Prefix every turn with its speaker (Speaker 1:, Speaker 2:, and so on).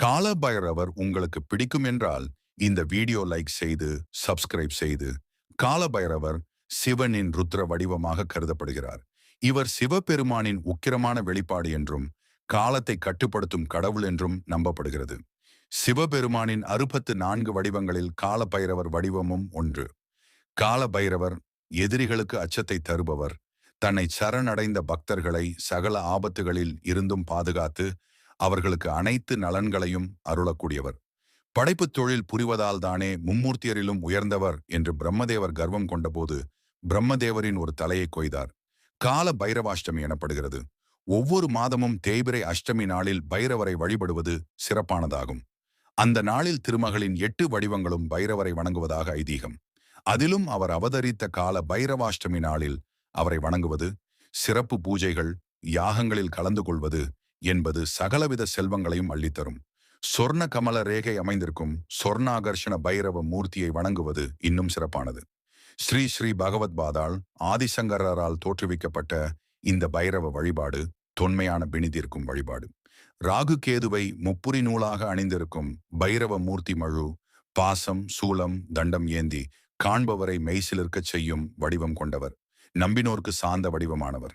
Speaker 1: கால பைரவர் உங்களுக்கு பிடிக்கும் என்றால் இந்த வீடியோ லைக் செய்து சப்ஸ்கிரைப் செய்து கால பைரவர் சிவனின் ருத்ர வடிவமாக கருதப்படுகிறார். இவர் சிவபெருமானின் உக்கிரமான வெளிப்பாடு என்றும் காலத்தை கட்டுப்படுத்தும் கடவுள் என்றும் நம்பப்படுகிறது. சிவபெருமானின் அறுபத்து நான்கு வடிவங்களில் கால பைரவர் வடிவமும் ஒன்று. கால பைரவர் எதிரிகளுக்கு அச்சத்தை தருபவர் தன்னை சரணடைந்த பக்தர்களை சகல ஆபத்துகளில் இருந்தும் பாதுகாத்து அவர்களுக்கு அனைத்து நலன்களையும் அருளக்கூடியவர். படைப்பு தொழில் புரிவதால் தானே மும்மூர்த்தியரிலும் உயர்ந்தவர் என்று பிரம்மதேவர் கர்வம் கொண்டபோது பிரம்மதேவரின் ஒரு தலையை கொய்தார். கால பைரவாஷ்டமி எனப்படுகிறது. ஒவ்வொரு மாதமும் தேய்பிரை அஷ்டமி நாளில் பைரவரை வழிபடுவது சிறப்பானதாகும். அந்த நாளில் திருமகளின் எட்டு வடிவங்களும் பைரவரை வணங்குவதாக ஐதீகம். அதிலும் அவர் அவதரித்த கால பைரவாஷ்டமி நாளில் அவரை வணங்குவது சிறப்பு பூஜைகள் யாகங்களில் கலந்து கொள்வது என்பது சகலவித செல்வங்களையும் அள்ளித்தரும். சொர்ண கமல ரேகை அமைந்திருக்கும் சொர்ணாகர்ஷண பைரவ மூர்த்தியை வணங்குவது இன்னும் சிறப்பானது. ஸ்ரீ ஸ்ரீ பகவத் பாதால் ஆதிசங்கரால் தோற்றுவிக்கப்பட்ட இந்த பைரவ வழிபாடு தொன்மையான பிணிதிருக்கும் வழிபாடு. ராகு கேதுவை முப்புரி நூலாக அணிந்திருக்கும் பைரவ மூர்த்தி மழு பாசம் சூலம் தண்டம் ஏந்தி காண்பவரை மெய்சிலிருக்கச் செய்யும் வடிவம் கொண்டவர். நம்பினோர்க்கு சார்ந்த வடிவமானவர்.